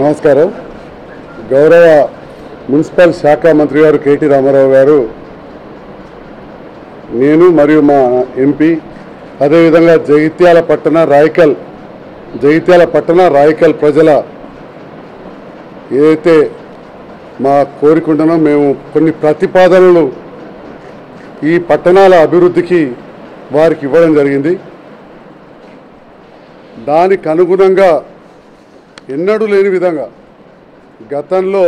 నమస్కారం. గౌరవ మున్సిపల్ శాఖ మంత్రి గారు కేటీ రామారావు గారు నేను మరియు మా ఎంపీ అదేవిధంగా జగిత్యాల పట్టణ రాయకల్ జగిత్యాల పట్టణ రాయకల్ ప్రజల ఏదైతే మా కోరికుంటున్నాం మేము కొన్ని ప్రతిపాదనలు ఈ పట్టణాల అభివృద్ధికి వారికి ఇవ్వడం జరిగింది. దానికి అనుగుణంగా ఎన్నడూ లేని విధంగా గతంలో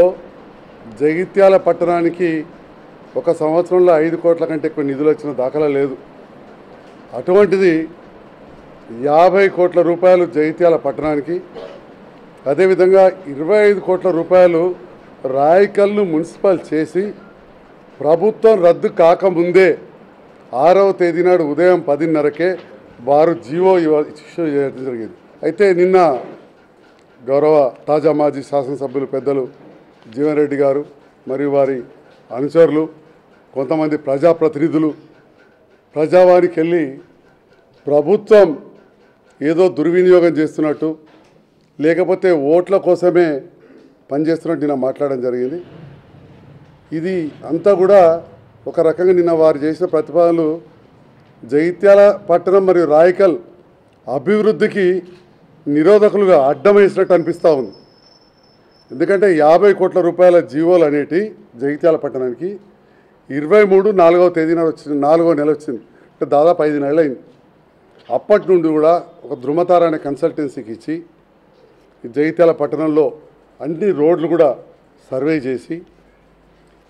జగిత్యాల పట్టణానికి ఒక సంవత్సరంలో ఐదు కోట్ల కంటే ఎక్కువ నిధులు వచ్చిన దాఖలా లేదు. అటువంటిది యాభై కోట్ల రూపాయలు జగిత్యాల పట్టణానికి అదేవిధంగా ఇరవై ఐదు కోట్ల రూపాయలు రాయికల్ను మున్సిపల్ చేసి ప్రభుత్వం రద్దు కాకముందే ఆరవ తేదీ నాడు ఉదయం పదిన్నరకే వారు జీవో ఇవ్వ- ఇష్యూ చేయడం జరిగింది. అయితే నిన్న గౌరవ తాజా మాజీ శాసనసభ్యులు పెద్దలు జీవన్ రెడ్డి గారు మరియు వారి అనుచరులు కొంతమంది ప్రజాప్రతినిధులు ప్రజావానికి వెళ్ళి ప్రభుత్వం ఏదో దుర్వినియోగం చేస్తున్నట్టు లేకపోతే ఓట్ల కోసమే పనిచేస్తున్నట్టు నిన్న మాట్లాడడం జరిగింది. ఇది అంతా కూడా ఒక రకంగా నిన్న వారు చేసిన ప్రతిపాదనలు జగిత్యాల పట్టణం మరియు రాయకల్ అభివృద్ధికి నిరోధకులుగా అడ్డమేసినట్టు అనిపిస్తూ ఉంది. ఎందుకంటే యాభై కోట్ల రూపాయల జీవోలు అనేటి జగిత్యాల పట్టణానికి ఇరవై మూడు నాలుగవ తేదీన వచ్చింది నాలుగో నెల వచ్చింది. అంటే దాదాపు ఐదు నెలలు అయింది అప్పటి నుండి కూడా ఒక ధృమతార అనే కన్సల్టెన్సీకి ఇచ్చి జగిత్యాల పట్టణంలో అన్ని రోడ్లు కూడా సర్వే చేసి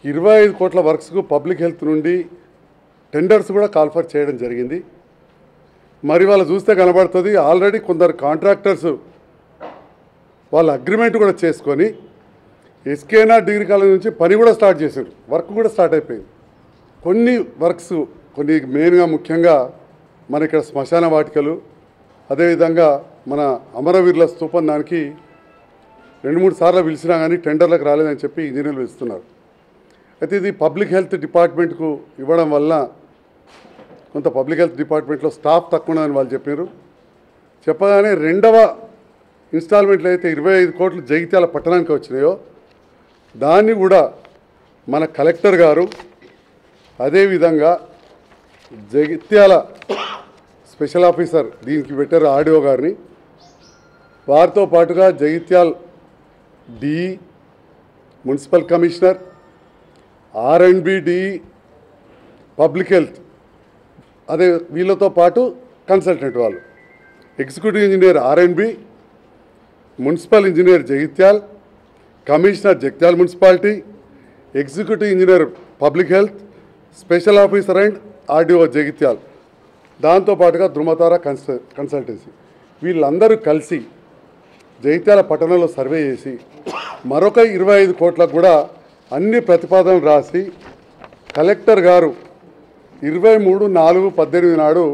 ఇరవై ఐదు కోట్ల వర్క్స్కు పబ్లిక్ హెల్త్ నుండి టెండర్స్ కూడా కాల్ఫర్ చేయడం జరిగింది. మరి వాళ్ళు చూస్తే కనబడుతుంది ఆల్రెడీ కొందరు కాంట్రాక్టర్స్ వాళ్ళ అగ్రిమెంట్ కూడా చేసుకొని ఎస్కేనా డిగ్రీ కాలేజ్ నుంచి పని కూడా స్టార్ట్ చేశారు. వర్క్ కూడా స్టార్ట్ అయిపోయింది. కొన్ని వర్క్స్ కొన్ని మెయిన్గా ముఖ్యంగా మన ఇక్కడ శ్మశాన వాటికలు అదేవిధంగా మన అమరవీరుల స్తూపం దానికి రెండు మూడు సార్లు పిలిచినా కానీ టెండర్లకు రాలేదని చెప్పి ఇంజనీర్లు ఇస్తున్నారు అయితే ఇది పబ్లిక్ హెల్త్ డిపార్ట్మెంట్కు ఇవ్వడం వల్ల కొంత పబ్లిక్ హెల్త్ డిపార్ట్మెంట్లో స్టాఫ్ తక్కువ ఉన్నదని వాళ్ళు చెప్పారు చెప్పగానే రెండవ ఇన్స్టాల్మెంట్లు అయితే ఇరవై ఐదు కోట్లు జగిత్యాల పట్టణానికి వచ్చినాయో దాన్ని కూడా మన కలెక్టర్ గారు అదేవిధంగా జగిత్యాల స్పెషల్ ఆఫీసర్ దీనికి పెట్టారు ఆడియో గారిని. వారితో పాటుగా Jagtial D municipal commissioner R and B DE public health అదే వీళ్ళతో పాటు కన్సల్టెంట్ వాళ్ళు. Executive engineer or municipal engineer Jagtial commissioner Jagtial municipality executive engineer public health special officer and RDO Jagtial. దాంతోపాటుగా ధృమతార కన్స కన్సల్టెన్సీ. వీళ్ళందరూ కలిసి జగిత్యాల పట్టణంలో సర్వే చేసి మరొక ఇరవై ఐదు కోట్లకు కూడా అన్ని ప్రతిపాదనలు రాసి కలెక్టర్ గారు ఇరవై మూడు నాలుగు పద్దెనిమిది నాడు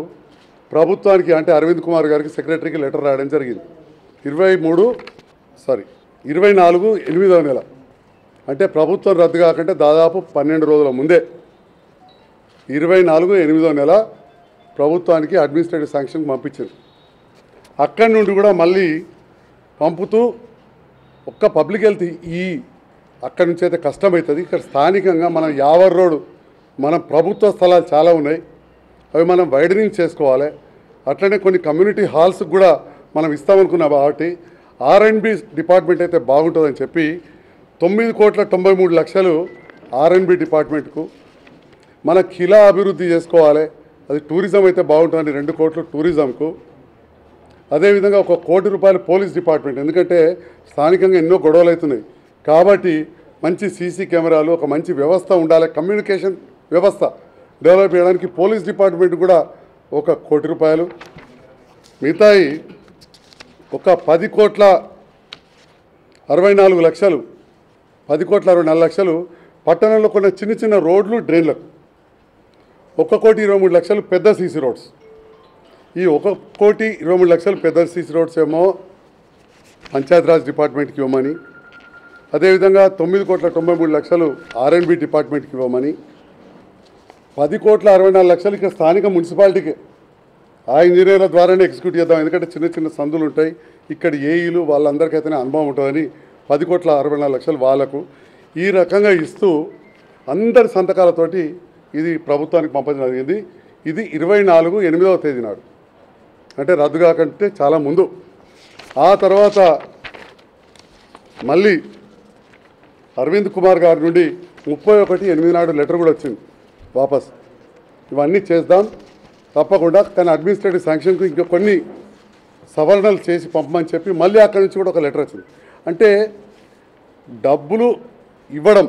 ప్రభుత్వానికి అంటే అరవింద్ కుమార్ గారికి సెక్రటరీకి లెటర్ రాయడం జరిగింది. ఇరవై మూడు సారీ ఇరవై నాలుగు ఎనిమిదవ నెల. అంటే ప్రభుత్వం రద్దు కాకంటే దాదాపు పన్నెండు రోజుల ముందే. ఇరవై నాలుగు ఎనిమిదో నెల ప్రభుత్వానికి అడ్మినిస్ట్రేటివ్ శాంక్షన్ పంపించింది. అక్కడి నుండి కూడా మళ్ళీ పంపుతూ ఒక్క పబ్లిక్ హెల్త్ ఈ అక్కడి నుంచి అయితే కష్టమవుతుంది. ఇక్కడ స్థానికంగా మనం యావర్ రోడ్ మన ప్రభుత్వ స్థలాలు చాలా ఉన్నాయి. అవి మనం వైడనింగ్ చేసుకోవాలి. అట్లనే కొన్ని కమ్యూనిటీ హాల్స్ కూడా మనం ఇస్తామనుకున్నాం కాబట్టి ఆర్ డిపార్ట్మెంట్ అయితే బాగుంటుందని చెప్పి తొమ్మిది కోట్ల తొంభై మూడు లక్షలు ఆర్ డిపార్ట్మెంట్కు మన కిలా అభివృద్ధి చేసుకోవాలి. అది టూరిజం అయితే బాగుంటుందని రెండు కోట్లు టూరిజంకు. అదేవిధంగా ఒక కోటి రూపాయలు పోలీస్ డిపార్ట్మెంట్. ఎందుకంటే స్థానికంగా ఎన్నో గొడవలు అవుతున్నాయి. కాబట్టి మంచి సీసీ కెమెరాలు ఒక మంచి వ్యవస్థ ఉండాలి. కమ్యూనికేషన్ వ్యవస్థ డెవలప్ చేయడానికి పోలీస్ డిపార్ట్మెంట్ కూడా ఒక కోటి రూపాయలు. మిగతాయి ఒక పది కోట్ల అరవై నాలుగు లక్షలు పది కోట్ల అరవై నాలుగు లక్షలు పట్టణంలో కొన్ని చిన్న చిన్న రోడ్లు డ్రైన్లకు. ఒక కోటి ఇరవై మూడు లక్షలు పెద్ద సీసీ రోడ్స్. ఈ ఒక కోటి ఇరవై మూడు లక్షలు పెద్ద సీసీ రోడ్స్ ఏమో పంచాయతీరాజ్ డిపార్ట్మెంట్కి ఇవ్వమని అదేవిధంగా తొమ్మిది కోట్ల తొంభై మూడు లక్షలు ఆర్ఎండ్బి డిపార్ట్మెంట్కి ఇవ్వమని పది కోట్ల అరవై నాలుగు లక్షలు ఇక్కడ స్థానిక మున్సిపాలిటీకి ఆ ఇంజనీర్ల ద్వారానే ఎగ్జిక్యూట్ చేద్దాం. ఎందుకంటే చిన్న చిన్న సందులు ఉంటాయి. ఇక్కడ ఏఈలు వాళ్ళందరికైతేనే అనుభవం ఉంటుందని పది కోట్ల అరవై నాలుగు లక్షలు వాళ్ళకు ఈ రకంగా ఇస్తూ అందరి సంతకాలతోటి ఇది ప్రభుత్వానికి పంపడం జరిగింది. ఇది ఇరవై నాలుగు ఎనిమిదవ తేదీ నాడు. అంటే రద్దు కాకంటే చాలా ముందు. ఆ తర్వాత మళ్ళీ అరవింద్ కుమార్ గారి నుండి ముప్పై ఒకటి ఎనిమిది నాడు లెటర్ కూడా వచ్చింది. వాపస్. ఇవన్నీ చేద్దాం. తప్పకుండా కానీ అడ్మినిస్ట్రేటివ్ శాంక్షన్కు ఇంకా కొన్ని సవరణలు చేసి పంపమని చెప్పి మళ్ళీ అక్కడి నుంచి కూడా ఒక లెటర్ వచ్చింది. అంటే డబ్బులు ఇవ్వడం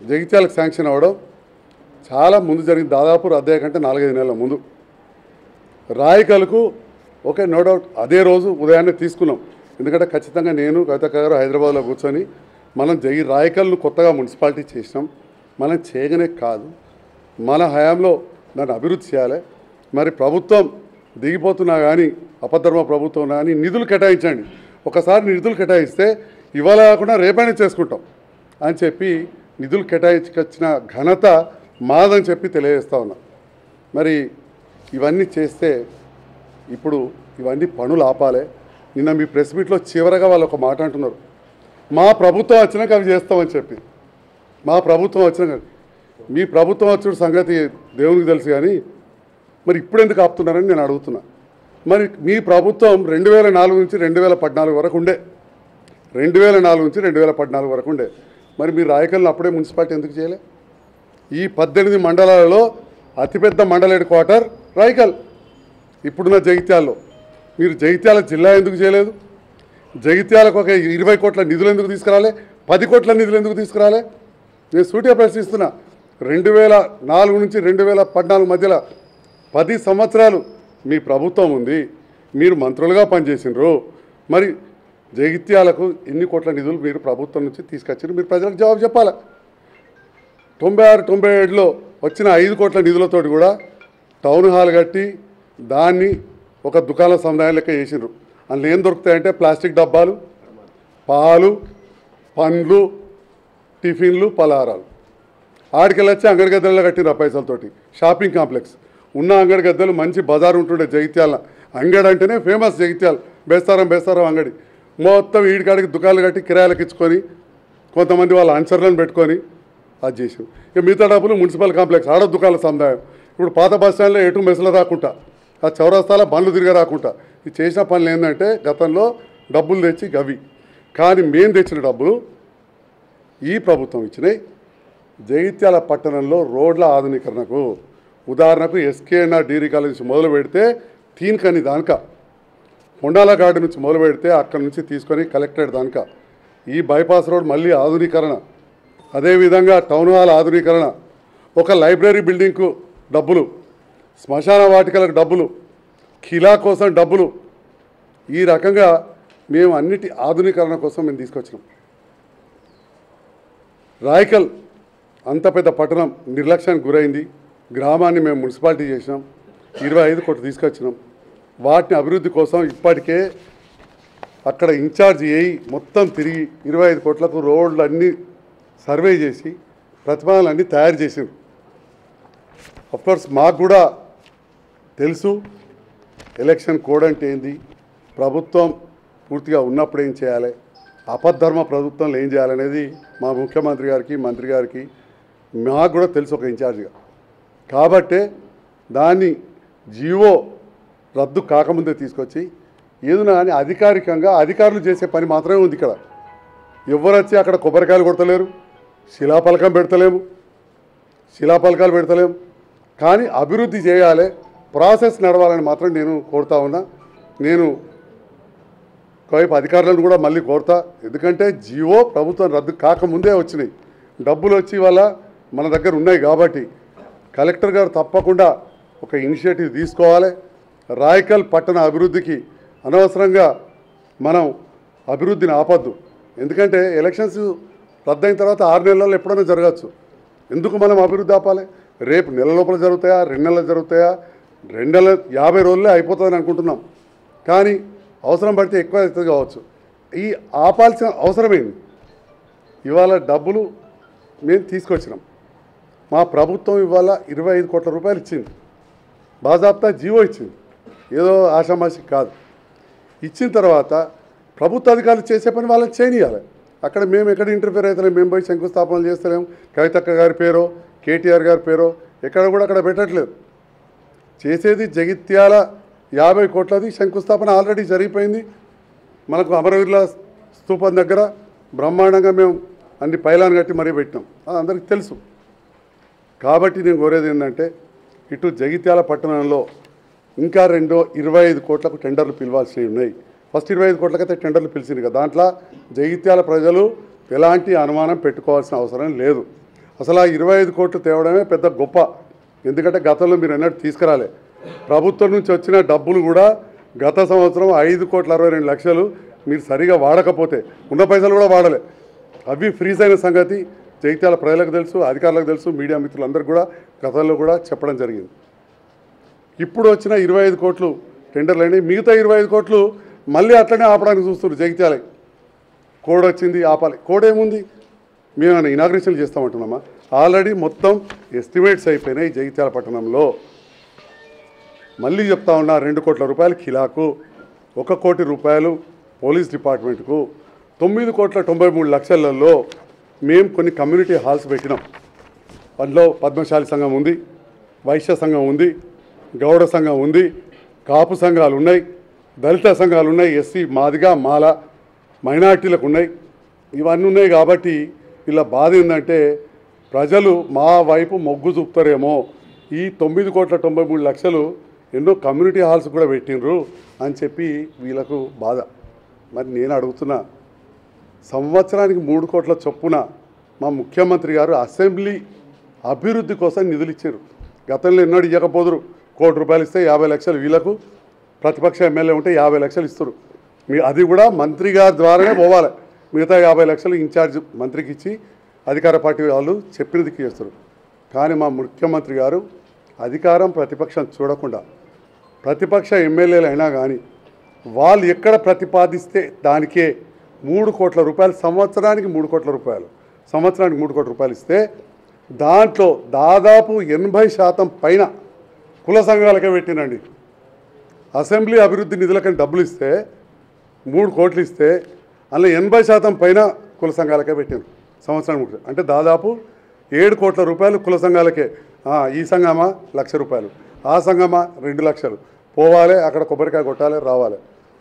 జగిత్యాలకు శాంక్షన్ అవ్వడం చాలా ముందు జరిగింది. దాదాపు రద్దయ్య కంటే నాలుగైదు నెలల ముందు. రాయికలకు ఓకే నో డౌట్ అదే రోజు ఉదయాన్నే తీసుకున్నాం. ఎందుకంటే ఖచ్చితంగా నేను కవిత గారు హైదరాబాద్లో కూర్చొని మనం జగి రాయకల్ను కొత్తగా మున్సిపాలిటీ చేసినాం. మనం చేయగనే కాదు. మన హయాంలో దాన్ని అభివృద్ధి చేయాలి. మరి ప్రభుత్వం దిగిపోతున్నా కానీ అపధర్మ ప్రభుత్వం కానీ నిధులు కేటాయించండి. ఒకసారి నిధులు కేటాయిస్తే ఇవాళ కాకుండా రేపైనా చేసుకుంటాం అని చెప్పి నిధులు కేటాయించుకొచ్చిన ఘనత మాదని చెప్పి తెలియజేస్తా ఉన్నా. మరి ఇవన్నీ చేస్తే ఇప్పుడు ఇవన్నీ పనులు ఆపాలి. నిన్న మీ ప్రెస్ మీట్లో చివరగా వాళ్ళు ఒక మాట అంటున్నారు. మా ప్రభుత్వం వచ్చినాక అవి చేస్తామని చెప్పి. మా ప్రభుత్వం వచ్చిన మీ ప్రభుత్వం వచ్చిన సంగతి దేవునికి తెలుసు కానీ మరి ఇప్పుడు ఎందుకు ఆపుతున్నారని నేను అడుగుతున్నా. మరి మీ ప్రభుత్వం రెండు వేల నాలుగు నుంచి రెండు వేల పద్నాలుగు వరకు ఉండే. రెండు వేల నాలుగు నుంచి రెండు వేల పద్నాలుగు వరకు ఉండే. మరి మీరు రాయకల్ని అప్పుడే మున్సిపాలిటీ ఎందుకు చేయలే? ఈ పద్దెనిమిది మండలాలలో అతిపెద్ద మండల హెడ్ క్వార్టర్ రాయకల్. ఇప్పుడున్న జగిత్యాల్లో. మీరు జగిత్యాల జిల్లా ఎందుకు చేయలేదు? జగిత్యాలకు ఒక ఇరవై కోట్ల నిధులు ఎందుకు తీసుకురాలే? పది కోట్ల నిధులు ఎందుకు తీసుకురాలే? నేను సూటిగా ప్రశ్నిస్తున్నా రెండు వేల నాలుగు నుంచి రెండు వేల పద్నాలుగు మధ్యలో పది సంవత్సరాలు మీ ప్రభుత్వం ఉంది. మీరు మంత్రులుగా పనిచేసినారు మరి జగిత్యాలకు ఎన్ని కోట్ల నిధులు మీరు ప్రభుత్వం నుంచి తీసుకొచ్చారు మీరు ప్రజలకు జవాబు చెప్పాలి? తొంభై ఆరు తొంభై ఏడులో వచ్చిన ఐదు కోట్ల నిధులతోటి కూడా టౌన్ హాల్ కట్టి దాన్ని ఒక దుకాణ సముదాయం లెక్క చేసినారు అందులో ఏం దొరుకుతాయంటే ప్లాస్టిక్ డబ్బాలు పాలు పండ్లు టిఫిన్లు పలహారాలు. ఆడికెళ్ళి వచ్చి అంగడి గద్దెల్లో కట్టిన పైసలతోటి. Shopping complex. ఉన్న అంగడి గద్దెలు మంచి బజార్ ఉంటుండే జగిత్యాల. అంగడి అంటేనే ఫేమస్ జగిత్యాల. బేస్తారం బేస్తారం అంగడి. మొత్తం ఈడికాడికి దుకాణాలు కట్టి కిరాయిలకు ఇచ్చుకొని కొంతమంది వాళ్ళ ఆన్సర్లను పెట్టుకొని అది చేసాం ఇక మిగతా డబ్బులు మున్సిపల్ కాంప్లెక్స్. ఆడ దుకాణాల సముదాయం. ఇప్పుడు పాత బస్ స్టాండ్లో ఎటు మెసలు రాకుండా ఆ చౌరస్తాల బండ్లు తిరిగి రాకుండా ఇది చేసిన పనులు ఏంటంటే గతంలో డబ్బులు తెచ్చి గవి. కానీ మేము తెచ్చిన డబ్బులు ఈ ప్రభుత్వం ఇచ్చినాయి జగిత్యాల పట్టణంలో రోడ్ల ఆధునీకరణకు. ఉదాహరణకు ఎస్కేఎన్ఆర్ డిగ్రీ కాలేజ్ నుంచి మొదలు పెడితే తీన్కని దానిక. కొండాల గార్డు నుంచి మొదలు పెడితే అక్కడి నుంచి తీసుకొని కలెక్టరేట్ దానిక. ఈ బైపాస్ రోడ్ మళ్ళీ ఆధునీకరణ. అదేవిధంగా టౌన్ హాల్ ఆధునీకరణ. ఒక లైబ్రరీ బిల్డింగ్కు డబ్బులు. శ్మశాన వాటికలకు డబ్బులు. ఖిలా కోసం డబ్బులు. ఈ రకంగా మేము అన్నిటి ఆధునీకరణ కోసం మేము తీసుకొచ్చినాం. రాయకల్ అంత పెద్ద పట్టణం నిర్లక్ష్యానికి గురైంది. గ్రామాన్ని మేము మున్సిపాలిటీ చేసినాం. ఇరవై ఐదు కోట్లు తీసుకొచ్చినాం. వాటిని అభివృద్ధి కోసం ఇప్పటికే అక్కడ ఇన్ఛార్జ్ అయ్యి మొత్తం తిరిగి ఇరవై ఐదు కోట్లకు రోడ్లు అన్నీ సర్వే చేసి ప్రతిపాదనలు అన్నీ తయారు చేసిండ్రు. అఫ్కోర్స్ మాకు కూడా తెలుసు ఎలక్షన్ కోడ్ అంటే ఏంది. ప్రభుత్వం పూర్తిగా ఉన్నప్పుడు ఏం చేయాలి? అపధర్మ ప్రభుత్వంలో ఏం చేయాలనేది మా ముఖ్యమంత్రి గారికి మంత్రి గారికి మాకు కూడా తెలుసు ఒక ఇన్ఛార్జ్గా. కాబట్టే దాన్ని జీవో రద్దు కాకముందే తీసుకొచ్చి ఏదైనా కానీ అధికారికంగా అధికారులు చేసే పని మాత్రమే ఉంది ఇక్కడ. ఎవరు వచ్చి అక్కడ కొబ్బరికాయలు కొడతలేరు శిలాఫలకం పెడతలేము శిలాఫలకాలు పెడతలేము. కానీ అభివృద్ధి చేయాలి ప్రాసెస్ నడవాలని మాత్రం నేను కోరుతా ఉన్నా. నేను ఒకవైపు అధికారులను కూడా మళ్ళీ కోరుతా ఎందుకంటే జియో ప్రభుత్వం రద్దు కాకముందే వచ్చినాయి. డబ్బులు వచ్చి వల్ల మన దగ్గర ఉన్నాయి కాబట్టి కలెక్టర్ గారు తప్పకుండా ఒక ఇనిషియేటివ్ తీసుకోవాలి. రాయకల్ పట్టణ అభివృద్ధికి అనవసరంగా మనం అభివృద్ధిని ఆపద్దు. ఎందుకంటే ఎలక్షన్స్ రద్దయిన తర్వాత ఆరు నెలల్లో ఎప్పుడైనా జరగచ్చు. ఎందుకు మనం అభివృద్ధి ఆపాలి? రేపు నెల లోపల జరుగుతాయా? రెండు నెలలు జరుగుతాయా? రెండు నెలల యాభై రోజులే అయిపోతుందని అనుకుంటున్నాం. కానీ అవసరం పడితే ఎక్కువ అవుతుంది కావచ్చు. ఈ ఆపాల్సిన అవసరమేంది ఇవాళ డబ్బులు మేము తీసుకొచ్చినాం. మా ప్రభుత్వం ఇవాళ ఇరవై ఐదు కోట్ల రూపాయలు ఇచ్చింది. బాజాబ్తా జీవో ఇచ్చింది. ఏదో ఆషామాషి కాదు. ఇచ్చిన తర్వాత ప్రభుత్వ అధికారులు చేసే పని వాళ్ళని చేయనియాలి. అక్కడ మేము ఎక్కడ ఇంటర్ఫియర్ అవుతున్నాం మేము పోయి శంకుస్థాపనలు చేస్తలేము కవితక్క గారి పేరో కేటీఆర్ గారి పేరో ఎక్కడ కూడా అక్కడ పెట్టట్లేదు. చేసేది జగిత్యాల యాభై కోట్లది శంకుస్థాపన ఆల్రెడీ జరిగిపోయింది. మనకు అమరవీరుల స్థూపం దగ్గర బ్రహ్మాండంగా మేము అన్ని పైలాన్ కట్టి మరీ పెట్టినాం. అది అందరికీ తెలుసు. కాబట్టి నేను కోరేది ఏంటంటే ఇటు జగిత్యాల పట్టణంలో ఇంకా రెండో ఇరవై ఐదు కోట్లకు టెండర్లు పిలవాల్సినవి ఉన్నాయి. ఫస్ట్ ఇరవై ఐదు కోట్లకైతే టెండర్లు పిలిచింది కదా. దాంట్లో జగిత్యాల ప్రజలు ఎలాంటి అనుమానం పెట్టుకోవాల్సిన అవసరం లేదు. అసలు ఆ ఇరవై ఐదు కోట్లు తేవడమే పెద్ద గొప్ప. ఎందుకంటే గతంలో మీరు అన్నట్టు తీసుకురాలే. ప్రభుత్వం నుంచి వచ్చిన డబ్బులు కూడా గత సంవత్సరం ఐదు కోట్ల అరవై రెండు లక్షలు మీరు సరిగా వాడకపోతే ఉన్న పైసలు కూడా వాడలే. అవి ఫ్రీజ్ అయిన సంగతి జగిత్యాల ప్రజలకు తెలుసు అధికారులకు తెలుసు మీడియా మిత్రులందరికీ కూడా గతంలో కూడా చెప్పడం జరిగింది. ఇప్పుడు వచ్చిన ఇరవై ఐదు కోట్లు టెండర్లు అయినాయి. మిగతా ఇరవై ఐదు కోట్లు మళ్ళీ అట్లనే ఆపడానికి చూస్తున్నారు జగిత్యాలే కోడ్ వచ్చింది ఆపాలి. కోడ్ ఏముంది? మేము ఇనాగ్రేషన్ చేస్తామంటున్నామా? ఆల్రెడీ మొత్తం ఎస్టిమేట్స్ అయిపోయినాయి జగిత్యాల పట్టణంలో. మళ్ళీ చెప్తా ఉన్నా రెండు కోట్ల రూపాయలు కిలాకు ఒక కోటి రూపాయలు పోలీస్ డిపార్ట్మెంట్కు తొమ్మిది కోట్ల తొంభై మూడు లక్షలలో మేము కొన్ని కమ్యూనిటీ హాల్స్ పెట్టినాం. అందులో పద్మశాలి సంఘం ఉంది వైశ్య సంఘం ఉంది గౌడ సంఘం ఉంది కాపు సంఘాలు ఉన్నాయి దళిత సంఘాలు ఉన్నాయి ఎస్సీ మాదిగా మాల మైనార్టీలకు ఉన్నాయి. ఇవన్నీ ఉన్నాయి కాబట్టి ఇలా బాధ ఏంటంటే ప్రజలు మా వైపు మొగ్గు చూపుతారేమో. ఈ తొమ్మిది కోట్ల తొంభై మూడు లక్షలు ఎన్నో కమ్యూనిటీ హాల్స్ కూడా పెట్టినరు అని చెప్పి వీళ్ళకు బాధ. మరి నేను అడుగుతున్నా సంవత్సరానికి మూడు కోట్ల చొప్పున మా ముఖ్యమంత్రి గారు అసెంబ్లీ అభివృద్ధి కోసం నిధులు ఇచ్చారు. గతంలో ఎన్నడూ ఇవ్వకపోదురు కోటి రూపాయలు ఇస్తే యాభై లక్షలు వీళ్ళకు ప్రతిపక్ష ఎమ్మెల్యే ఉంటే యాభై లక్షలు ఇస్తారు. మీ అది కూడా మంత్రి గారి ద్వారానే పోవాలి. మిగతా యాభై లక్షలు ఇన్ఛార్జ్ మంత్రికి ఇచ్చి అధికార పార్టీ వాళ్ళు చెప్పినది చేస్తారు. కానీ మా ముఖ్యమంత్రి గారు అధికారం ప్రతిపక్షం చూడకుండా ప్రతిపక్ష ఎమ్మెల్యేలైనా అయినా కానీ వాళ్ళు ఎక్కడ ప్రతిపాదిస్తే దానికే మూడు కోట్ల రూపాయలు సంవత్సరానికి మూడు కోట్ల రూపాయలు సంవత్సరానికి మూడు కోట్ల రూపాయలు ఇస్తే దాంట్లో దాదాపు ఎనభై శాతం పైన కుల సంఘాలకే పెట్టినండి అసెంబ్లీ అభివృద్ధి నిధులకని డబ్బులు ఇస్తే మూడు కోట్లు ఇస్తే అందులో ఎనభై శాతం పైన కుల సంఘాలకే పెట్టాను సంవత్సరానికి అంటే దాదాపు ఏడు కోట్ల రూపాయలు కుల సంఘాలకే ఈ సంఘమా? లక్ష రూపాయలు. ఆ సంఘమా? రెండు లక్షలు. పోవాలి అక్కడ కొబ్బరికాయ కొట్టాలి రావాలి.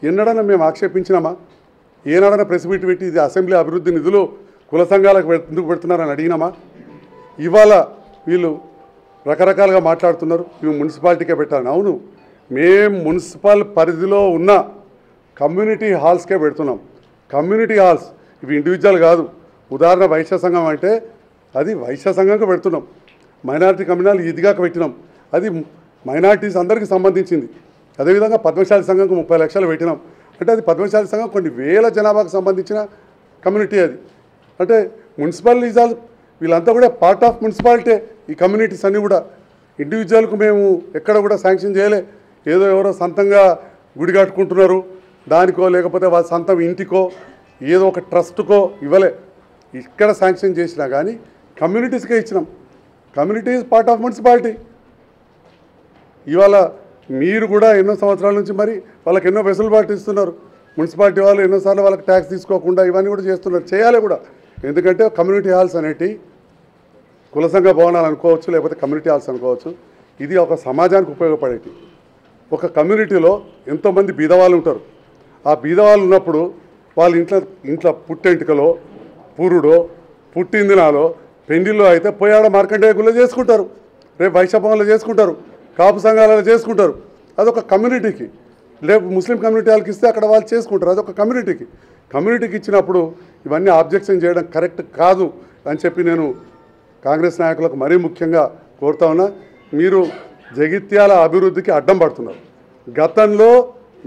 ఎన్నడన్నా మేము ఆక్షేపించినామా? ఏనాడన్నా ప్రెస్ మీట్ పెట్టి ఇది అసెంబ్లీ అభివృద్ధి నిధులు కుల సంఘాలకు ఎందుకు పెడుతున్నారని అడిగినామా? ఇవాళ వీళ్ళు రకరకాలుగా మాట్లాడుతున్నారు. మేము మున్సిపాలిటీకే పెట్టాలని. అవును మేము మున్సిపల్ పరిధిలో ఉన్న కమ్యూనిటీ హాల్స్కే పెడుతున్నాం. కమ్యూనిటీ హాల్స్ ఇవి ఇండివిజువల్ కాదు. ఉదాహరణ వైశ్య సంఘం అంటే అది వైశ్య సంఘంకి పెడుతున్నాం. మైనారిటీ కమ్యూనాలు ఇదిగాక పెట్టినాం. అది మైనారిటీస్ అందరికీ సంబంధించింది. అదేవిధంగా పద్మశాలి సంఘంకు ముప్పై లక్షలు పెట్టినాం. అంటే అది పద్మశాలి సంఘం కొన్ని వేల జనాభాకు సంబంధించిన కమ్యూనిటీ అది. అంటే మున్సిపల్ నిజాలు వీళ్ళంతా కూడా పార్ట్ ఆఫ్ మున్సిపాలిటీ ఈ కమ్యూనిటీస్ అన్నీ కూడా. ఇండివిజువల్కు మేము ఎక్కడ కూడా శాంక్షన్ చేయలే. ఏదో ఎవరో సొంతంగా గుడి కట్టుకుంటున్నారు. దానికో లేకపోతే వాళ్ళ సొంతం ఇంటికో ఏదో ఒక ట్రస్ట్కో ఇవ్వలే. ఇక్కడ శాంక్షన్ చేసినా కానీ కమ్యూనిటీస్కే ఇచ్చినాం. Community is part of municipality. ఇవాళ మీరు కూడా ఎన్నో సంవత్సరాల నుంచి మరి వాళ్ళకి ఎన్నో వెసులుబాటు ఇస్తున్నారు మున్సిపాలిటీ వాళ్ళు ఎన్నోసార్లు వాళ్ళకి ట్యాక్స్ తీసుకోకుండా ఇవన్నీ కూడా చేస్తున్నారు. చేయాలి కూడా. ఎందుకంటే కమ్యూనిటీ హాల్స్ అనేటి కుల సంఘ భవనాలు అనుకోవచ్చు లేకపోతే కమ్యూనిటీ హాల్స్ అనుకోవచ్చు ఇది ఒక సమాజానికి ఉపయోగపడేటి. ఒక కమ్యూనిటీలో ఎంతోమంది బీదవాళ్ళు ఉంటారు. ఆ బీదవాళ్ళు ఉన్నప్పుడు వాళ్ళ ఇంట్లో ఇంట్లో పుట్టెంటికలో పురుడో పుట్టిందినాలో పెండిల్లో అయితే పోయాడ మార్కండేయ గుళ్ళో చేసుకుంటారు. రేపు వైశభవంలో చేసుకుంటారు. కాపు సంఘాలలో చేసుకుంటారు. అదొక కమ్యూనిటీకి. రేపు ముస్లిం కమ్యూనిటీ వాళ్ళకి ఇస్తే అక్కడ వాళ్ళు చేసుకుంటారు. అదొక కమ్యూనిటీకి. కమ్యూనిటీకి ఇచ్చినప్పుడు ఇవన్నీ ఆబ్జెక్షన్ చేయడం కరెక్ట్ కాదు అని చెప్పి నేను కాంగ్రెస్ నాయకులకు మరీ ముఖ్యంగా కోరుతా ఉన్నా. మీరు జగిత్యాల అభివృద్ధికి అడ్డం పడుతున్నారు. గతంలో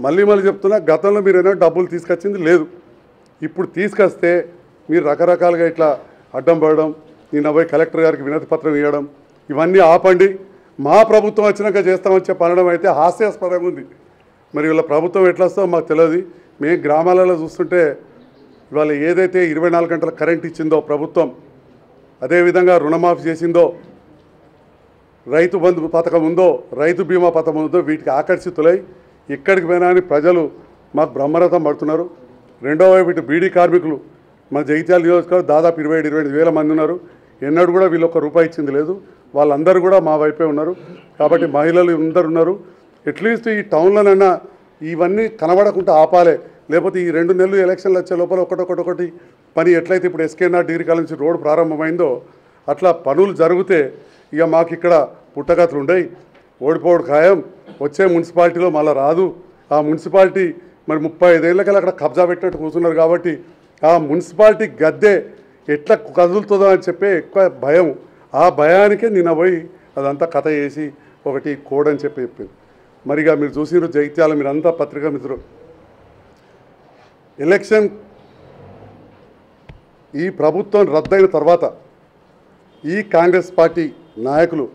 మళ్ళీ మళ్ళీ చెప్తున్నా గతంలో మీరు ఏమైనా డబ్బులు తీసుకొచ్చింది లేదు. ఇప్పుడు తీసుకొస్తే మీరు రకరకాలుగా ఇట్లా అడ్డం పడడం నిన్న పోయి కలెక్టర్ గారికి వినతి పత్రం ఇవ్వడం ఇవన్నీ ఆపండి. మా ప్రభుత్వం వచ్చినాక చేస్తామని చెప్పి అనడం అయితే హాస్యాస్పదంగా ఉంది. మరి వీళ్ళ ప్రభుత్వం ఎట్లా వస్తుందో మాకు తెలియదు. మేము గ్రామాలలో చూస్తుంటే ఇవాళ ఏదైతే ఇరవై నాలుగు గంటల కరెంట్ ఇచ్చిందో ప్రభుత్వం అదేవిధంగా రుణమాఫీ చేసిందో రైతు బంధు పథకం ఉందో రైతు బీమా పథకం ఉందో వీటికి ఆకర్షితులై ఎక్కడికి పోయినా అని ప్రజలు మాకు బ్రహ్మరథం పడుతున్నారు. రెండో వైపు ఇటు బీడీ కార్మికులు మన జగిత్యాల నియోజకవర్గం దాదాపు ఇరవై ఏడు ఇరవై వేల మంది ఉన్నారు. ఎన్నడూ కూడా వీళ్ళు ఒక రూపాయి ఇచ్చింది లేదు. వాళ్ళందరూ కూడా మా వైపే ఉన్నారు. కాబట్టి మహిళలు అందరు ఉన్నారు. అట్లీస్ట్ ఈ టౌన్లోనైనా ఇవన్నీ కనబడకుండా ఆపాలే. లేకపోతే ఈ రెండు నెలలు ఎలక్షన్లు వచ్చే లోపల ఒకటొకటొకటి పని ఎట్లయితే ఇప్పుడు ఎస్కేఎన్ఆర్ డిగ్రీ కాలేజ్ నుంచి రోడ్డు ప్రారంభమైందో అట్లా పనులు జరిగితే ఇక మాకు ఇక్కడ పుట్టగతులు ఉండయి. ఓడిపోడు ఖాయం. వచ్చే మున్సిపాలిటీలో మళ్ళీ రాదు. ఆ మున్సిపాలిటీ మరి ముప్పై ఐదేళ్ళకల్లా అక్కడ కబ్జా పెట్టినట్టు కూర్చున్నారు కాబట్టి ఆ మున్సిపాలిటీ గద్దె ఎట్లా కదులుతుందో అని చెప్పే ఎక్కువ భయం. ఆ భయానికే నిన్న పోయి అదంతా కథ చేసి ఒకటి కోడ్ అని చెప్పి చెప్పింది. మరిగా మీరు చూసినారు జైత్యాల మీరు అంతా పత్రికా మిత్రులు. ఎలక్షన్ ఈ ప్రభుత్వం రద్దయిన తర్వాత ఈ కాంగ్రెస్ పార్టీ నాయకులు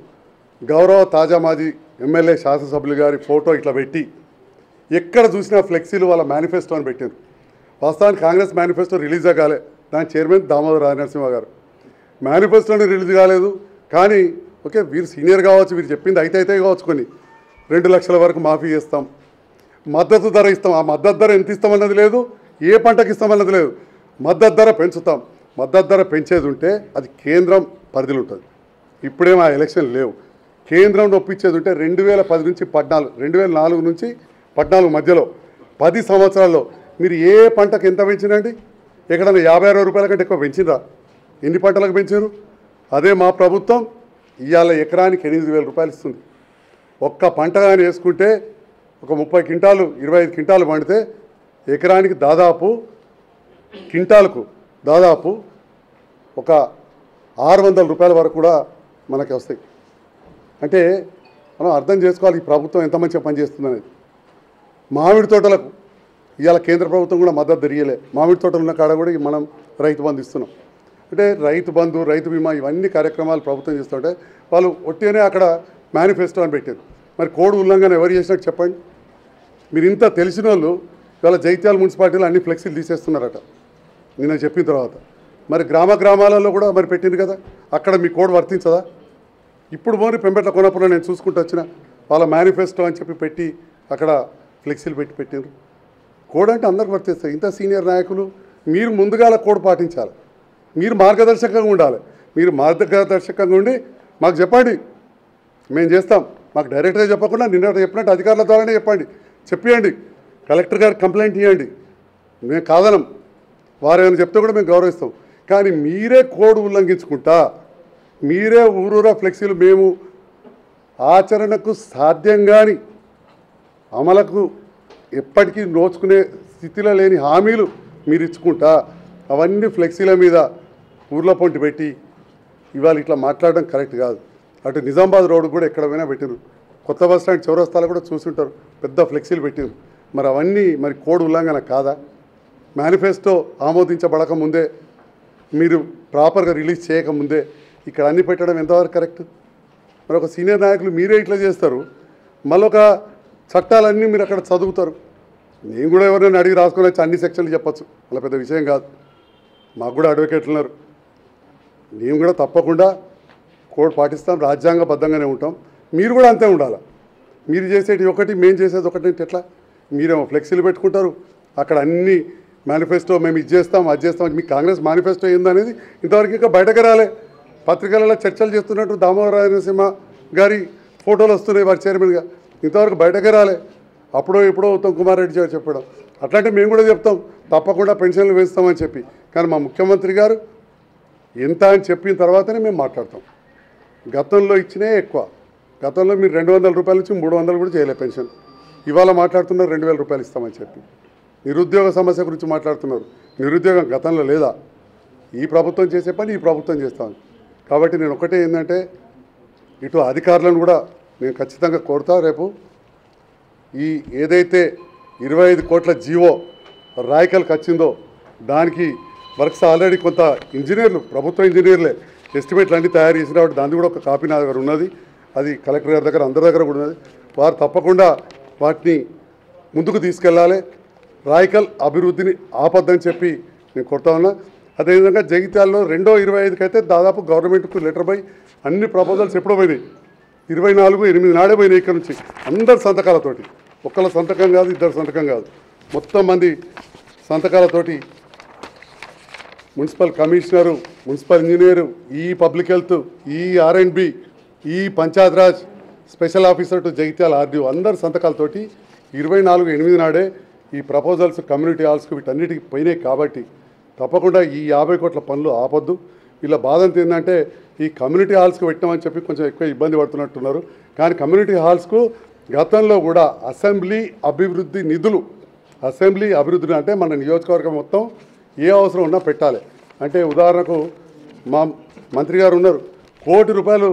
గౌరవ తాజా మాజీ ఎమ్మెల్యే శాసనసభ్యులు గారి ఫోటో ఇట్లా పెట్టి ఎక్కడ చూసినా ఫ్లెక్సీలు వాళ్ళ మేనిఫెస్టో అని పెట్టారు వాస్తవానికి కాంగ్రెస్ మేనిఫెస్టో రిలీజ్ కాలే. దాని చైర్మన్ దామోదర్ రాజనరసింహ గారు. మేనిఫెస్టోని రిలీజ్ కాలేదు. కానీ ఓకే వీరు సీనియర్ కావచ్చు వీరు చెప్పింది అయితే అయితే కావచ్చు కొన్ని. రెండు లక్షల వరకు మాఫీ చేస్తాం. మద్దతు ధర ఇస్తాం. ఆ మద్దతు ధర ఎంత ఇస్తామన్నది లేదు. ఏ పంటకి ఇస్తామన్నది లేదు. మద్దతు ధర పెంచుతాం. మద్దతు ధర పెంచేది ఉంటే అది కేంద్రం పరిధిలో ఉంటుంది ఇప్పుడేం ఆ ఎలక్షన్ లేవు. కేంద్రం ఒప్పించేది ఉంటే రెండు వేల పది నుంచి పద్నాలుగు రెండు వేల నాలుగు నుంచి పద్నాలుగు మధ్యలో పది సంవత్సరాల్లో మీరు ఏ పంటకు ఎంత పెంచినండి ఎక్కడన్నా యాభై అరవై రూపాయల కంటే ఎక్కువ పెంచిందా? ఎన్ని పంటలకు పెంచారు? అదే మా ప్రభుత్వం ఇవాళ ఎకరానికి ఎనిమిది వేల రూపాయలు ఇస్తుంది. ఒక్క పంట కానీ వేసుకుంటే ఒక ముప్పై క్వింటాలు ఇరవై ఐదు క్వింటాలు పండితే ఎకరానికి దాదాపు క్వింటాలకు దాదాపు ఒక ఆరు వందల రూపాయల వరకు కూడా మనకి వస్తాయి. అంటే మనం అర్థం చేసుకోవాలి ఈ ప్రభుత్వం ఎంత మంచిగా పనిచేస్తుందనేది. మామిడి తోటలకు ఇవాళ కేంద్ర ప్రభుత్వం కూడా మద్దతు తిరిగలే మామిడి తోటలు ఉన్న కాడ కూడా మనం రైతు బంధు ఇస్తున్నాం. అంటే రైతు బంధు రైతు బీమా ఇవన్నీ కార్యక్రమాలు ప్రభుత్వం చేస్తుంటే వాళ్ళు ఒట్టిగానే అక్కడ మేనిఫెస్టో అని పెట్టారు. మరి కోడ్ ఉల్లంఘన ఎవరు చేసినట్టు చెప్పండి. మీరు ఇంత తెలిసిన వాళ్ళు ఇవాళ జైత్యాల మున్సిపాలిటీలో అన్ని ఫ్లెక్సీలు తీసేస్తున్నారట. నిన్న చెప్పిన తర్వాత. మరి గ్రామ గ్రామాలలో కూడా మరి పెట్టింది కదా. అక్కడ మీ కోడ్ వర్తించదా? ఇప్పుడు మోరి పెంపెట్ల కొనప్పుడు నేను చూసుకుంటూ వచ్చిన వాళ్ళ మేనిఫెస్టో అని చెప్పి పెట్టి అక్కడ ఫ్లెక్సీలు పెట్టి పెట్టిండ్రు. కోడ్ అంటే అందరికి వర్తిస్తాయి. ఇంత సీనియర్ నాయకులు మీరు ముందుగాల కోడ్ పాటించాలి. మీరు మార్గదర్శకంగా ఉండాలి. మీరు మార్గదర్శకంగా ఉండి మాకు చెప్పండి. మేము చేస్తాం. మాకు డైరెక్ట్గా చెప్పకుండా నిన్న చెప్పినట్టు అధికారుల ద్వారానే చెప్పండి. చెప్పియండి. కలెక్టర్ గారు కంప్లైంట్ ఇవ్వండి మేము కాదనం. వారు ఏమైనా చెప్తే కూడా మేము గౌరవిస్తాం. కానీ మీరే కోడ్ ఉల్లంఘించుకుంటా మీరే ఊరూరా ఫ్లెక్సీలు మేము ఆచరణకు సాధ్యం కాని అమలకు ఎప్పటికీ నోచుకునే స్థితిలో లేని హామీలు మీరు ఇచ్చుకుంటా అవన్నీ ఫ్లెక్సీల మీద ఊర్లో పొంటి పెట్టి ఇవాళ ఇట్లా మాట్లాడడం కరెక్ట్ కాదు. అటు నిజామాబాద్ రోడ్డు కూడా ఎక్కడ పోయినా పెట్టిరు. కొత్త బస్ స్టాండ్ చౌరస్తాలో కూడా చూసుంటారు. పెద్ద ఫ్లెక్సీలు పెట్టిరు. మరి అవన్నీ మరి కోడ్ ఉల్లంఘన కాదా? మేనిఫెస్టో ఆమోదించబడక ముందే మీరు ప్రాపర్గా రిలీజ్ చేయకముందే ఇక్కడ అన్ని పెట్టడం ఎంతవరకు కరెక్ట్? మరి ఒక సీనియర్ నాయకులు మీరే ఇట్లా చేస్తారు. మళ్ళొక చట్టాలన్నీ మీరు అక్కడ చదువుతారు. నేను కూడా ఎవరైనా అడిగి రాసుకొని అన్ని సెక్షన్లు చెప్పచ్చు. అలా పెద్ద విషయం కాదు. మాకు కూడా అడ్వకేట్లు ఉన్నారు. మేము కూడా తప్పకుండా కోడ్ పాటిస్తాం రాజ్యాంగబద్ధంగానే ఉంటాం. మీరు కూడా అంతే ఉండాలి? మీరు చేసేది ఒకటి మేము చేసేది ఒకటి ఎట్లా? మీరేమో ఫ్లెక్సీలు పెట్టుకుంటారు. అక్కడ అన్ని మేనిఫెస్టో మేము ఇది చేస్తాం అది చేస్తాం మీ కాంగ్రెస్ మేనిఫెస్టో ఏందనేది ఇంతవరకు ఇంకా బయటకు రాలే. పత్రికలలో చర్చలు చేస్తున్నట్టు దామోదర రాజనరసింహ గారి ఫోటోలు వస్తున్నాయి వారి చైర్మన్గా ఇంతవరకు బయటకే రాలే. అప్పుడో ఎప్పుడో ఉత్తమ్ కుమార్ రెడ్డి గారు చెప్పడం. అట్లాంటి మేము కూడా చెప్తాం. తప్పకుండా పెన్షన్లు వేస్తామని చెప్పి. కానీ మా ముఖ్యమంత్రి గారు ఎంత అని చెప్పిన తర్వాతనే మేము మాట్లాడతాం. గతంలో ఇచ్చినే ఎక్కువ. గతంలో మీరు రెండు వందల రూపాయల నుంచి మూడు వందలు కూడా చేయలే పెన్షన్. ఇవాళ మాట్లాడుతున్నారు రెండు వేల రూపాయలు ఇస్తామని చెప్పి. నిరుద్యోగ సమస్య గురించి మాట్లాడుతున్నారు. నిరుద్యోగం గతంలో లేదా? ఈ ప్రభుత్వం చేసే పని ఈ ప్రభుత్వం చేస్తాను కాబట్టి నేను ఒకటే ఏంటంటే ఇటు అధికారులను కూడా నేను ఖచ్చితంగా కోరుతా రేపు ఈ ఏదైతే ఇరవై ఐదు కోట్ల జీవో రాయికల్కి వచ్చిందో దానికి వర్క్స్ ఆల్రెడీ కొంత ఇంజనీర్లు ప్రభుత్వ ఇంజనీర్లే ఎస్టిమేట్లు అన్నీ తయారు చేసిన కాబట్టి దాన్ని కూడా ఒక కాపీ నా దగ్గర ఉన్నది. అది కలెక్టర్ గారి దగ్గర అందరి దగ్గర కూడా ఉన్నది. వారు తప్పకుండా వాటిని ముందుకు తీసుకెళ్ళాలి. రాయకల్ అభివృద్ధిని ఆపద్దని చెప్పి నేను కొడతా ఉన్నా. అదేవిధంగా జగిత్యాలలో రెండో ఇరవై ఐదుకి అయితే దాదాపు గవర్నమెంట్కు లెటర్ పోయి అన్ని ప్రపోజల్స్ ఎప్పుడో పోయినాయి. ఇరవై నాలుగు ఎనిమిది నాడే పోయినాయి ఇక్కడ నుంచి. అందరి సంతకాలతోటి. ఒక్కళ్ళ సంతకం కాదు ఇద్దరు సంతకం కాదు. మొత్తం మంది సంతకాలతోటి మున్సిపల్ కమిషనరు మున్సిపల్ ఇంజనీరు ఈ పబ్లిక్ హెల్త్ ఈ ఆర్ అండ్ బి ఈ panchayat raj special officer to Jagtial RDO అందరి సంతకాలతోటి ఇరవై నాలుగు ఎనిమిది నాడే ఈ ప్రపోజల్స్ కమ్యూనిటీ హాల్స్కి వీటన్నిటికి పోయినాయి కాబట్టి తప్పకుండా ఈ యాభై కోట్ల పనులు ఆపొద్దు. వీళ్ళ బాధ ఏంటంటే ఈ కమ్యూనిటీ హాల్స్కి పెట్టామని చెప్పి కొంచెం ఎక్కువ ఇబ్బంది పడుతున్నట్టున్నారు. కానీ కమ్యూనిటీ హాల్స్కు గతంలో కూడా అసెంబ్లీ అభివృద్ధి నిధులు అసెంబ్లీ అభివృద్ధి అంటే మన నియోజకవర్గం మొత్తం ఏ అవసరం ఉన్నా పెట్టాలి. అంటే ఉదాహరణకు మా మంత్రి గారు ఉన్నారు. కోటి రూపాయలు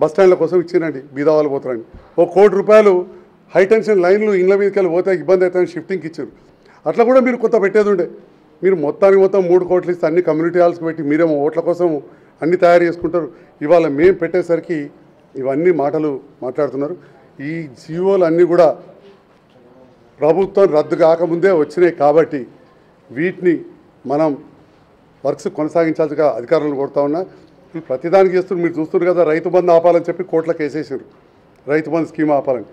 బస్ స్టాండ్ల కోసం ఇచ్చినండి బీదావాళ్ళు పోతారని. ఓ కోటి రూపాయలు హైటెన్షన్ లైన్లు ఇళ్ళ మీదకి వెళ్ళి పోతే ఇబ్బంది అవుతాయని షిఫ్టింగ్కి ఇచ్చారు. అట్లా కూడా మీరు కొంత పెట్టేది ఉండే. మీరు మొత్తానికి మొత్తం మూడు కోట్లు ఇస్తే అన్ని కమ్యూనిటీ హాల్స్కి పెట్టి మీరేమో ఓట్ల కోసం అన్ని తయారు చేసుకుంటారు. ఇవాళ మేము పెట్టేసరికి ఇవన్నీ మాటలు మాట్లాడుతున్నారు. ఈ జీవోలు అన్నీ కూడా ప్రభుత్వం రద్దు కాకముందే వచ్చినాయి కాబట్టి వీటిని మనం వర్క్స్ కొనసాగించాల్సిగా అధికారులను కోరుతా ఉన్నా ప్రతిదానికి చేస్తున్నారు. మీరు చూస్తున్నారు కదా రైతు బంధు ఆపాలని చెప్పి కోర్టులకు వేసేసారు రైతు బంధు స్కీమ్ ఆపాలని.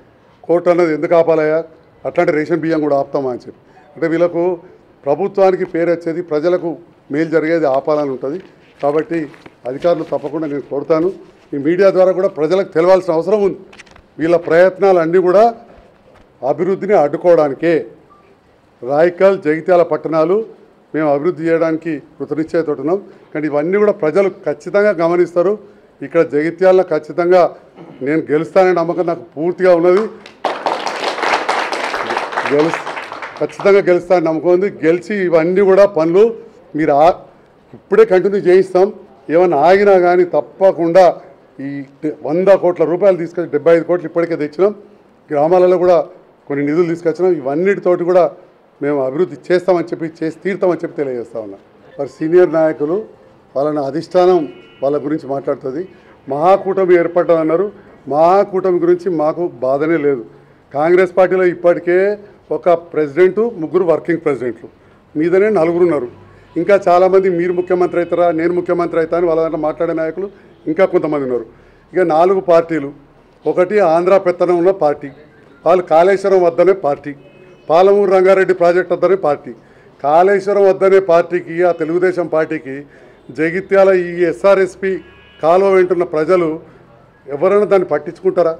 కోర్టు అన్నది ఎందుకు ఆపాలయ్యా? అట్లాంటి రేషన్ బియ్యం కూడా ఆపుతామా అని చెప్పి. అంటే వీళ్ళకు ప్రభుత్వానికి పేరు వచ్చేది ప్రజలకు మేలు జరిగేది ఆపాలని ఉంటుంది. కాబట్టి అధికారులు తప్పకుండా నేను కోరుతాను. ఈ మీడియా ద్వారా కూడా ప్రజలకు తెలవాల్సిన అవసరం ఉంది. వీళ్ళ ప్రయత్నాలు అన్నీ కూడా అభివృద్ధిని అడ్డుకోవడానికే. రాయకల్ జగిత్యాల పట్టణాలు మేము అభివృద్ధి చేయడానికి కృతనిశ్చయతో ఉన్నాం కానీ ఇవన్నీ కూడా ప్రజలు ఖచ్చితంగా గమనిస్తారు. ఇక్కడ జగిత్యాలను ఖచ్చితంగా నేను గెలుస్తాననే నమ్మకం నాకు పూర్తిగా ఉన్నది. గెలు ఖచ్చితంగా గెలుస్తానని నమ్మకం ఉంది. గెలిచి ఇవన్నీ కూడా పనులు మీరు ఆ ఇప్పుడే కంటిన్యూ చేయిస్తాం. ఏమన్నా ఆగినా కానీ తప్పకుండా ఈ వంద కోట్ల రూపాయలు తీసుకొచ్చి డెబ్బై ఐదు కోట్లు ఇప్పటికే తెచ్చినాం. గ్రామాలలో కూడా కొన్ని నిధులు తీసుకొచ్చినాం. ఇవన్నిటితోటి కూడా మేము అభివృద్ధి చేస్తామని చెప్పి చేసి తీరుతామని చెప్పి తెలియజేస్తా ఉన్నా. మరి సీనియర్ నాయకులు వాళ్ళని అధిష్టానం వాళ్ళ గురించి మాట్లాడుతుంది. మహాకూటమి ఏర్పడ్డదన్నారు. మహాకూటమి గురించి మాకు బాధనే లేదు. కాంగ్రెస్ పార్టీలో ఇప్పటికే ఒక ప్రెసిడెంటు ముగ్గురు వర్కింగ్ ప్రెసిడెంట్లు. మీదనే నలుగురు ఉన్నారు. ఇంకా చాలామంది మీరు ముఖ్యమంత్రి అవుతారా నేను ముఖ్యమంత్రి అవుతా అని వాళ్ళ దాంట్లో మాట్లాడే నాయకులు ఇంకా కొంతమంది ఉన్నారు. ఇక నాలుగు పార్టీలు. ఒకటి ఆంధ్ర పెత్తనం ఉన్న పార్టీ. వాళ్ళు కాళేశ్వరం వద్దనే పార్టీ. పాలమూరు రంగారెడ్డి ప్రాజెక్ట్ వద్దనే పార్టీ. కాళేశ్వరం వద్దనే పార్టీకి ఆ తెలుగుదేశం పార్టీకి జగిత్యాల ఈ ఎస్ఆర్ఎస్పి కాలువ వెంటున్న ప్రజలు ఎవరైనా దాన్ని పట్టించుకుంటారా?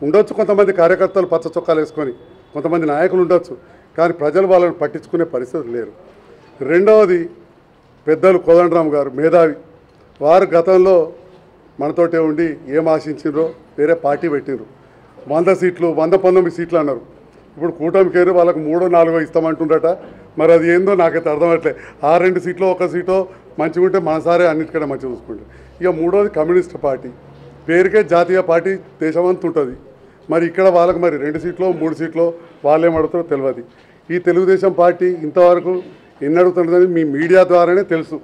ఉండొచ్చు కొంతమంది కార్యకర్తలు పచ్చ చొక్కాలు వేసుకొని కొంతమంది నాయకులు ఉండొచ్చు కానీ ప్రజలు వాళ్ళని పట్టించుకునే పరిస్థితి లేరు రెండవది పెద్దలు కోదండరామ్ గారు మేధావి. వారు గతంలో మనతోటే ఉండి ఏం ఆశించిండ్రో వేరే పార్టీ పెట్టిండ్రు. వంద సీట్లు వంద పంతొమ్మిది సీట్లు అన్నారు. ఇప్పుడు కూటమికేరు వాళ్ళకు మూడో నాలుగో ఇస్తామంటుండట మరి అది ఏందో నాకైతే అర్థమట్లే ఆ రెండు సీట్లో ఒక సీటో మంచిగా ఉంటే మనసారే అన్నిటికంటే మంచిగా చూసుకుంటాం ఇక మూడోది కమ్యూనిస్ట్ పార్టీ. పేరుకే జాతీయ పార్టీ దేశమంతా ఉంటుంది. మరి ఇక్కడ వాళ్ళకు మరి రెండు సీట్లో మూడు సీట్లో వాళ్ళు తెలియదు ఈ తెలుగుదేశం పార్టీ ఇంతవరకు ఎన్ని అడుగుతున్నదని మీ మీడియా ద్వారానే తెలుసు.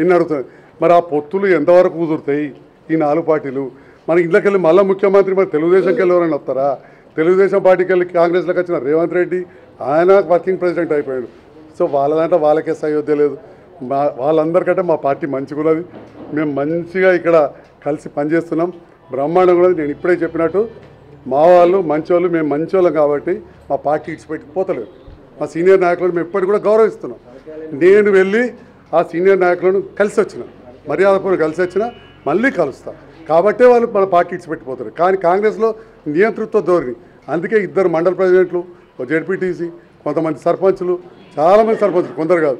ఎన్ని అడుగుతుంది? మరి ఆ పొత్తులు ఎంతవరకు కుదురుతాయి? ఈ నాలుగు పార్టీలు. మన ఇళ్ళకి వెళ్ళి మళ్ళీ ముఖ్యమంత్రి మరి తెలుగుదేశంకి వెళ్ళి ఎవరైనా వస్తారా? తెలుగుదేశం పార్టీకి వెళ్ళి కాంగ్రెస్లోకి వచ్చిన రేవంత్ రెడ్డి ఆయన వర్కింగ్ ప్రెసిడెంట్ అయిపోయాడు. సో వాళ్ళ దాంట్లో వాళ్ళకే సయోధ్య లేదు. మా వాళ్ళందరికంటే మా పార్టీ మంచిగా ఉన్నది మేము మంచిగా ఇక్కడ కలిసి పనిచేస్తున్నాం. బ్రహ్మాండం కూడా నేను ఇప్పుడే చెప్పినట్టు మా వాళ్ళు మంచోళ్ళు మేము మంచోళ్ళం కాబట్టి మా పార్టీ ఇచ్చిపెట్టి పోతలేదు మా సీనియర్ నాయకులను మేము ఇప్పటికి కూడా గౌరవిస్తున్నాం. నేను వెళ్ళి ఆ సీనియర్ నాయకులను కలిసి వచ్చిన మర్యాదపూర్వక కలిసి వచ్చిన మళ్ళీ కలుస్తా. కాబట్టే వాళ్ళు మన పార్టీ ఇచ్చిపెట్టిపోతారు కానీ కాంగ్రెస్లో నియంతృత్వ ధోరణి. అందుకే ఇద్దరు మండల ప్రెసిడెంట్లు జెడ్పీటీసీ కొంతమంది సర్పంచులు చాలామంది సర్పంచులు కొందరు కాదు.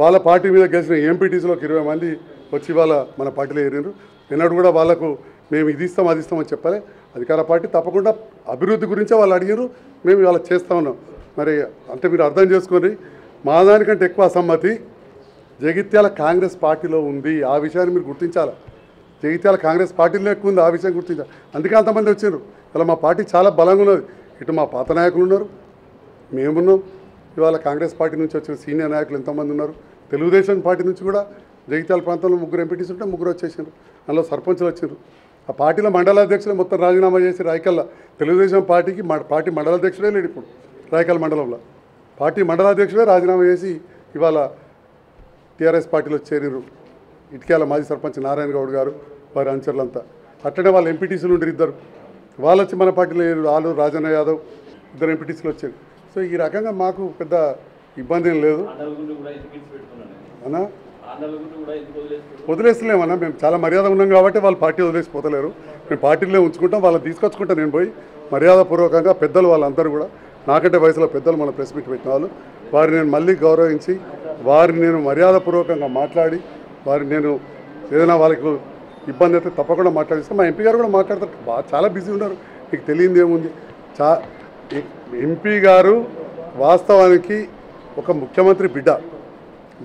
వాళ్ళ పార్టీ మీద గెలిచిన ఎంపీటీసీలోకి ఇరవై మంది వచ్చి వాళ్ళ మన పార్టీలో ఏరినారు ఎన్నడూ కూడా వాళ్ళకు మేము ఇది ఇస్తాం అది ఇస్తామని చెప్పాలి. అధికార పార్టీ తప్పకుండా అభివృద్ధి గురించే వాళ్ళు అడిగారు. మేము ఇవాళ చేస్తా ఉన్నాం. మరి అంటే మీరు అర్థం చేసుకొని మా దానికంటే ఎక్కువ అసమ్మతి జగిత్యాల కాంగ్రెస్ పార్టీలో ఉంది. ఆ విషయాన్ని మీరు గుర్తించాలి? జగిత్యాల కాంగ్రెస్ పార్టీలో ఎక్కువ ఉంది ఆ విషయం గుర్తించాలి? అందుకే అంతమంది వచ్చారు ఇలా మా పార్టీ చాలా బలంగా ఉన్నది ఇటు మా పాత నాయకులు ఉన్నారు మేమున్నాం. ఇవాళ కాంగ్రెస్ పార్టీ నుంచి వచ్చిన సీనియర్ నాయకులు ఎంతమంది ఉన్నారు. తెలుగుదేశం పార్టీ నుంచి కూడా జగిత్యాల ప్రాంతంలో ముగ్గురు ఎంపీటీస్ ఉంటే ముగ్గురు వచ్చేసారు అందులో సర్పంచులు వచ్చారు ఆ పార్టీలో మండల అధ్యక్షులు మొత్తం రాజీనామా చేసి రాయకల్ల. తెలుగుదేశం పార్టీకి పార్టీ మండల అధ్యక్షుడే లేడు ఇప్పుడు రాయకల్ మండలంలో. పార్టీ మండల అధ్యక్షుడే రాజీనామా చేసి ఇవాళ టీఆర్ఎస్ పార్టీలో చేరిరు ఇటుకాల మాజీ సర్పంచ్ నారాయణ గౌడ్ గారు వారి అనుచరులంతా. అట్లనే వాళ్ళ ఎంపీటీసీలు ఉండరు ఇద్దరు. వాళ్ళు వచ్చి మన పార్టీలో. వాళ్ళు రాజన్న యాదవ్ ఇద్దరు ఎంపీటీసీలు వచ్చారు. సో ఈ రకంగా మాకు పెద్ద ఇబ్బంది ఏం లేదు. అన్నా? వదిలేస్తలేమన్నా మేము చాలా మర్యాద ఉన్నాం కాబట్టి వాళ్ళు పార్టీ వదిలేసిపోతలేరు. మేము పార్టీలో ఉంచుకుంటాం వాళ్ళని తీసుకొచ్చుకుంటాం నేను పోయి. మర్యాదపూర్వకంగా పెద్దలు వాళ్ళందరూ కూడా నాకంటే వయసులో పెద్దలు మన ప్రెస్ మీట్ పెట్టిన వాళ్ళు. వారిని నేను మళ్ళీ గౌరవించి వారిని నేను మర్యాదపూర్వకంగా మాట్లాడి వారిని నేను ఏదైనా వాళ్ళకు ఇబ్బంది అయితే తప్పకుండా మాట్లాడిస్తాను మా ఎంపీ గారు కూడా మాట్లాడతారు. బాగా చాలా బిజీ ఉన్నారు. మీకు తెలియంది ఏముంది? చా ఎంపీ గారు వాస్తవానికి ఒక ముఖ్యమంత్రి బిడ్డ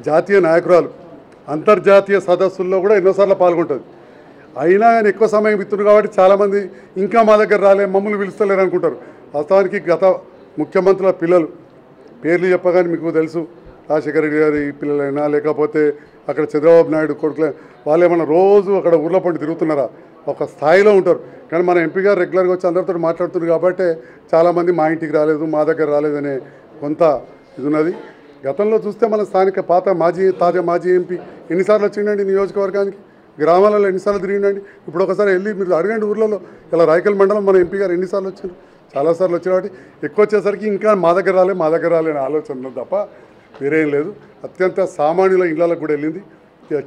జాతీయ నాయకురాలు అంతర్జాతీయ సదస్సుల్లో కూడా ఎన్నోసార్లు పాల్గొంటుంది. అయినా కానీ ఎక్కువ సమయం ఇస్తున్నారు కాబట్టి చాలామంది ఇంకా మా దగ్గర రాలే మమ్మల్ని పిలుస్తలేరు అనుకుంటారు. వాస్తవానికి గత ముఖ్యమంత్రుల పిల్లలు పేర్లు చెప్పగానే మీకు తెలుసు రాజశేఖర రెడ్డి గారి పిల్లలైనా లేకపోతే అక్కడ చంద్రబాబు నాయుడు కొడుకులే వాళ్ళు ఏమన్నా రోజు అక్కడ ఊర్లో పండి తిరుగుతున్నారా? ఒక స్థాయిలో ఉంటారు. కానీ మన ఎంపీ గారు రెగ్యులర్గా వచ్చి అందరితో మాట్లాడుతున్నారు కాబట్టి చాలామంది మా ఇంటికి రాలేదు మా దగ్గర రాలేదనే కొంత ఇది ఉన్నది గతంలో చూస్తే మన స్థానిక పాత మాజీ తాజా మాజీ ఎంపీ ఎన్నిసార్లు వచ్చిండండి నియోజకవర్గానికి? గ్రామాలలో ఎన్నిసార్లు తిరిగిండండి? ఇప్పుడు ఒకసారి వెళ్ళి మీరు అడగండి ఊర్లలో ఇలా రాయకల్ మండలం మన ఎంపీ గారు ఎన్నిసార్లు వచ్చారు చాలాసార్లు వచ్చారు కాబట్టి ఎక్కువ వచ్చేసరికి ఇంకా మా దగ్గర రాలే మా దగ్గర రాలే ఆలోచన తప్ప వేరేం లేదు. అత్యంత సామాన్యుల ఇళ్ళలకు కూడా వెళ్ళింది.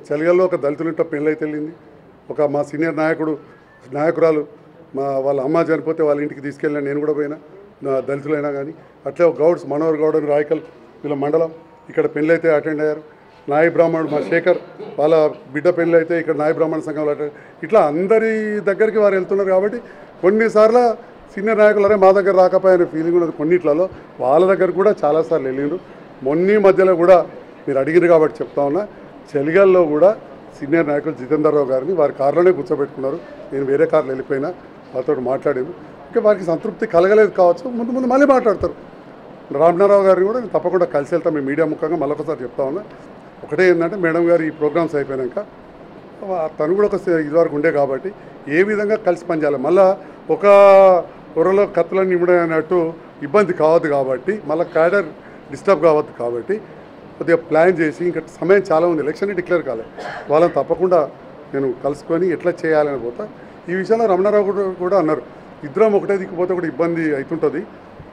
చలిగల్లో ఒక దళితులింట పెళ్ళైతే వెళ్ళింది. ఒక మా సీనియర్ నాయకుడు నాయకురాలు మా వాళ్ళ అమ్మ చనిపోతే వాళ్ళ ఇంటికి తీసుకెళ్ళిన నేను కూడా పోయినా నా దళితులైనా కానీ. అట్లే ఒక గౌడ్స్ మనోహర్ గౌడ్ అని రాయకల్ వీళ్ళ మండలం ఇక్కడ పెళ్ళైతే అటెండ్ అయ్యారు. నాయ బ్రాహ్మణుడు మా శేఖర్ వాళ్ళ బిడ్డ పెళ్ళి అయితే ఇక్కడ నాయ బ్రాహ్మణ సంఘంలో అటెండ్ ఇట్లా అందరి దగ్గరికి వారు వెళ్తున్నారు కాబట్టి కొన్నిసార్లు సీనియర్ నాయకులు అరే మా దగ్గర రాకపోయే ఫీలింగ్ ఉన్నది. కొన్నిట్లలో వాళ్ళ దగ్గర కూడా చాలాసార్లు వెళ్ళిండ్రు. మొన్నీ మధ్యలో కూడా మీరు అడిగిరు కాబట్టి చెప్తా ఉన్నా. చలిగాల్లో కూడా సీనియర్ నాయకులు జితేందర్ రావు గారిని వారి కారులోనే కూర్చోబెట్టుకున్నారు. నేను వేరే కార్లో వెళ్ళిపోయినా వాళ్ళతో మాట్లాడాను ఇంకా వారికి సంతృప్తి కలగలేదు కావచ్చు. ముందు ముందు మళ్ళీ మాట్లాడతారు. రామనారావు గారిని కూడా నేను తప్పకుండా కలిసి వెళ్తాం మేము మీడియా ముఖంగా మళ్ళొకసారి చెప్తా ఉన్నా. ఒకటే ఏంటంటే మేడం గారు ఈ ప్రోగ్రామ్స్ అయిపోయాక తను కూడా ఒక ఇదివరకు ఉండే కాబట్టి ఏ విధంగా కలిసి పనిచేయాలి మళ్ళా ఒక పొరలో కత్తులన్నీ ఇమ్మడం అన్నట్టు ఇబ్బంది కావద్దు కాబట్టి మళ్ళీ క్యాడర్ డిస్టర్బ్ కావద్దు కాబట్టి కొద్దిగా ప్లాన్ చేసి ఇంకా సమయం చాలా ఉంది ఎలక్షన్ డిక్లేర్ కాలే. వాళ్ళని తప్పకుండా నేను కలుసుకొని ఎట్లా చేయాలని పోతా. ఈ విషయంలో రమణారావు కూడా కూడా అన్నారు. ఇద్దరం ఒకటే దిక్కుపోతే కూడా ఇబ్బంది అవుతుంటుంది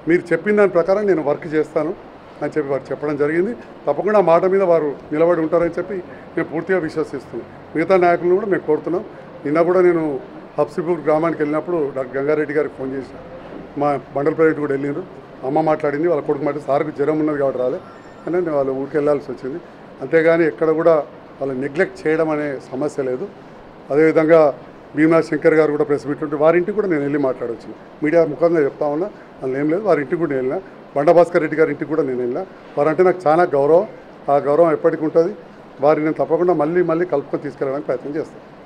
మీరు చెప్పిన దాని ప్రకారం నేను వర్క్ చేస్తాను అని చెప్పి వారు చెప్పడం జరిగింది. తప్పకుండా ఆ మాట మీద వారు నిలబడి ఉంటారని చెప్పి నేను పూర్తిగా విశ్వసిస్తున్నాను. మిగతా నాయకులను కూడా మేము కోరుతున్నాం. నిన్న కూడా నేను హబ్సిపూర్ గ్రామానికి వెళ్ళినప్పుడు డాక్టర్ గంగారెడ్డి గారికి ఫోన్ చేశాను మా మండల ప్రెసిడెంట్ కూడా వెళ్ళినారు అమ్మ మాట్లాడింది వాళ్ళ కొడుకు మాట సార్కి జ్వరం ఉన్నది కాబట్టి రాలే. అని నేను వాళ్ళ ఊరికి వచ్చింది. అంతేగాని ఎక్కడ కూడా వాళ్ళు నెగ్లెక్ట్ చేయడం అనే సమస్య లేదు. అదేవిధంగా భీమా శంకర్ గారు కూడా ప్రెస్ మీట్ ఉంటే వారి ఇంటికి కూడా నేను వెళ్ళి మాట్లాడవచ్చు మీడియా ముఖంగా చెప్తా ఉన్నా అందులో ఏం లేదు వారింటికి కూడా నేను వెళ్ళినా. బండ భాస్కర్ రెడ్డి గారి ఇంటికి కూడా నేను వెళ్ళినా. వారంటే నాకు చాలా గౌరవం. ఆ గౌరవం ఎప్పటికీ ఉంటుంది. వారిని నేను తప్పకుండా మళ్ళీ మళ్ళీ కలుపుకొని తీసుకెళ్ళడానికి ప్రయత్నం చేస్తాను.